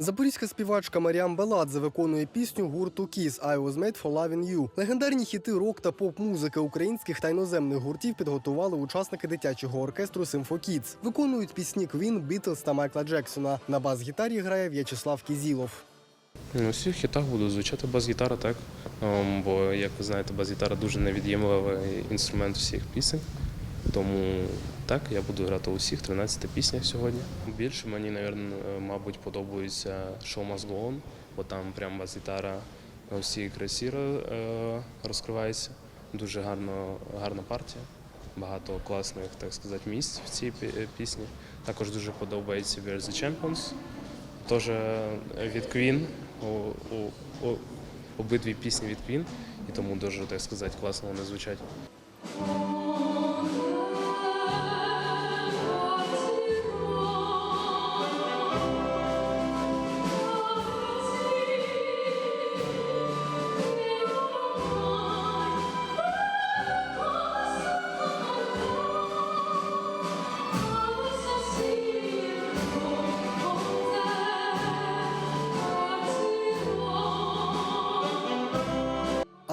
Запорізька співачка Маріам Баладзе виконує пісню гурту Kiss «I was made for loving you». Легендарні хіти рок та поп-музики українських та іноземних гуртів підготували учасники дитячого оркестру Kids. Виконують пісні Квін, Бітлз та Майкла Джексона. На бас-гітарі грає В'ячеслав Кізілов. Ну, У всіх хітах буде звучати бас-гітара, так. Ем, Бо, як ви знаєте, бас-гітара дуже невід'ємливий інструмент всіх пісень. Тому так, я буду грати у всіх 13 піснях сьогодні. Більше мені, е, мабуть, подобається Show Must бо там прям бас-гітара на всій красі е, розкривається. Дуже гарно, гарна партія. Багато класних, так сказати, місць в цій пісні. Також дуже подобається We're the Champions. Теж від Queen, у, у, у, обидві пісні від Queen, і тому дуже, так сказати, класно вони звучать.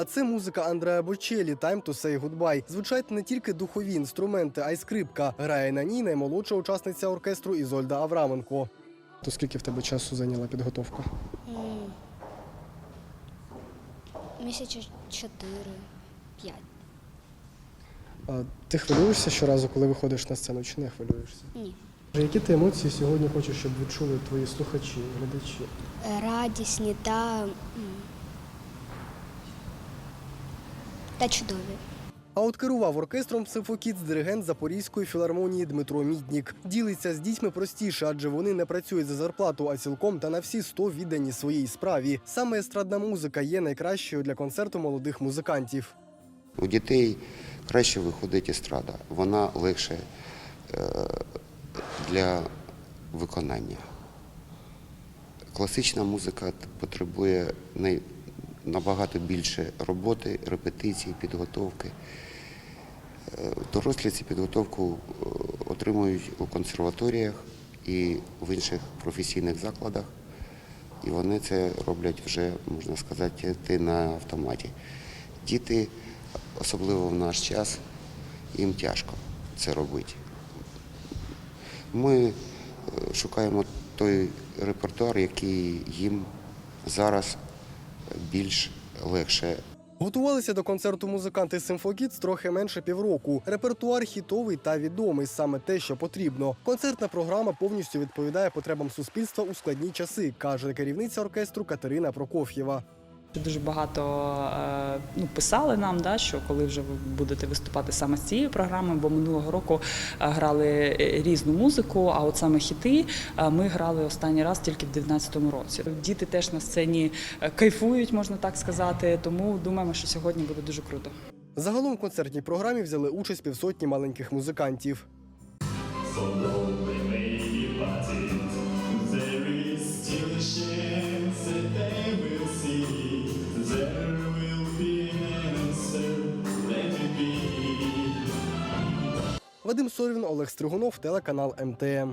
А це музика Андреа Бочелі «Time to say goodbye». Звучать не тільки духові інструменти, а й скрипка. Грає на ній наймолодша учасниця оркестру Ізольда Авраменко. То скільки в тебе часу зайняла підготовка? М, Місяці чотири, п'ять. А ти хвилюєшся щоразу, коли виходиш на сцену, чи не хвилюєшся? Ні. Які ти емоції сьогодні хочеш, щоб відчули твої слухачі, глядачі? Радісні та. м, Та чудові. А от керував оркестром «Симфокіц» диригент Запорізької філармонії Дмитро Міднік. Ділиться з дітьми простіше, адже вони не працюють за зарплату, а цілком та на всі сто віддані своїй справі. Саме естрадна музика є найкращою для концерту молодих музикантів. У дітей краще виходить естрада, вона легше е, для виконання. Класична музика потребує най- набагато більше роботи, репетицій, підготовки. Е, Дорослі цю підготовку е, отримують у консерваторіях і в інших професійних закладах. І вони це роблять вже, можна сказати, ти на автоматі. Діти, особливо в наш час, їм тяжко це робити. Ми е, шукаємо той репертуар, який їм зараз більш легше Готувалися до концерту музиканти «Симфокіц» трохи менше півроку. Репертуар хітовий та відомий саме те, що потрібно. Концертна програма повністю відповідає потребам суспільства у складні часи, каже керівниця оркестру Катерина Прокоф'єва. Дуже багато е, ну, писали нам, да, що коли вже ви будете виступати саме з цією програмою, бо минулого року е, грали е, різну музику, а от саме хіти ми грали останній раз тільки в 2019 році. Діти теж на сцені кайфують, можна так сказати, тому думаємо, що сьогодні буде дуже круто. Загалом в концертній програмі взяли участь півсотні маленьких музикантів. Вадим Сорвін, Олег Стригунов, телеканал МТМ.